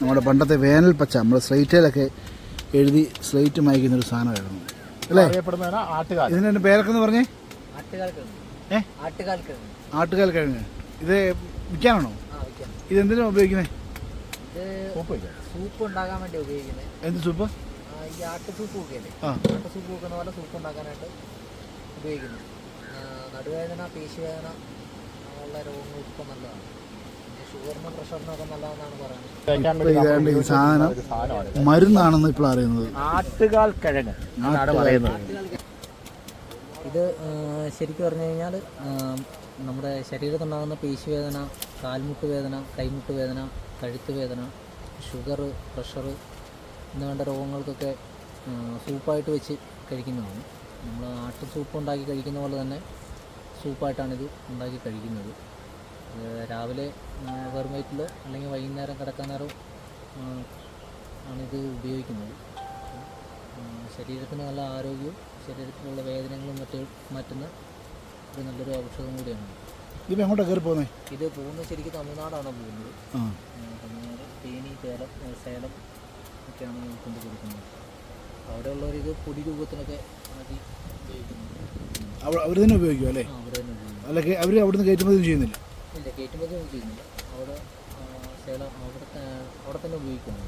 നമ്മുടെ പണ്ടത്തെ വേനൽ പച്ച നമ്മുടെ സ്ലേറ്റിലൊക്കെ എഴുതി സ്ലേറ്റ് മായ്ക്കുന്ന ഒരു സാധനമായിരുന്നു. അല്ലേ? ഇതിന്റെ പേരൊക്കെ എന്ന് പറഞ്ഞേ. ആട്ടുകാൽ കിഴങ്ങ് ഏ? ആട്ടുകാൽ കിഴങ്ങ് ആട്ടുകാൽ കിഴങ്ങ് ഇത് വിൽക്കാനാണോ? ആ വയ്ക്കാം ഇത് എന്തിനാ ഉപയോഗിക്കുന്നത് ഇത് സൂപ്പ് സൂപ്പ് ഉണ്ടാക്കാൻ വേണ്ടി ഉപയോഗിക്കുന്നത് എന്ത് സൂപ്പ്? ആ, ഈ ആട്ട് സൂപ്പ് ഒക്കെ അല്ലേ ആ. ആട്ട് സൂപ്പ് വെക്കുന്ന പോലെ സൂപ്പ് ഉണ്ടാക്കാനായിട്ട് ഉപയോഗിക്കുന്നു. നടുവേദന പേശിവേദന ഉള്ള രോഗങ്ങൾക്ക് നല്ലതാണ്. ഇതാണ്ട് ഈ സാധനം മരുന്നാണെന്ന് ഇപ്പോൾ അറിയുന്നത് ആട്ടുകാൽ കിഴങ്ങ് ഇത് ശരിക്കും പറഞ്ഞു കഴിഞ്ഞാൽ നമ്മുടെ ശരീരത്തുണ്ടാകുന്ന പേശിവേദന കാൽമുട്ട് വേദന കൈമുട്ട് വേദന കഴുത്ത് വേദന ഷുഗർ പ്രഷർ എന്ന് വേണ്ട രോഗങ്ങൾക്കൊക്കെ സൂപ്പായിട്ട് വെച്ച് കഴിക്കുന്നതാണ്. നമ്മൾ ആട്ടു സൂപ്പ് ഉണ്ടാക്കി കഴിക്കുന്ന പോലെ തന്നെ സൂപ്പായിട്ടാണിത് ഉണ്ടാക്കി കഴിക്കുന്നത്. രാവിലെ വെറും വയറ്റിലോ അല്ലെങ്കിൽ വൈകുന്നേരം കിടക്കാൻ നേരം ആണിത് ഉപയോഗിക്കുന്നത്. ശരീരത്തിന് നല്ല ആരോഗ്യവും ശരീരത്തിലുള്ള വേദനകളും മറ്റ് മാറ്റുന്ന ഒരു നല്ലൊരു ഔഷധം കൂടിയാണ്. ഇത് എങ്ങോട്ടാണ് കയറി പോകുന്നത് ഇത് പോകുന്നത് ശരിക്കും തമിഴ്നാടാണ് പോകുന്നത്. തമിഴ്നാട് തേനി കേരളം സേലം ഒക്കെയാണ് കൊണ്ടു കൊടുക്കുന്നത്. അവിടെയുള്ളവർ ഇത് പൊടി രൂപത്തിലൊക്കെ ആക്കി ഉപയോഗിക്കുന്നത് അവർ തന്നെ ഉപയോഗിക്കും അല്ലേ? അവർ അവിടെ തന്നെ ഉപയോഗിക്കും. അല്ലെങ്കിൽ അവർ അവിടുന്ന് കയറ്റുമതി ചെയ്യുന്നില്ല? ഇല്ല കയറ്റുമതി ഒന്നും ചെയ്യുന്നില്ല. അവിടെ സേലം അവിടെ അവിടെ തന്നെ ഉപയോഗിക്കുകയാണ്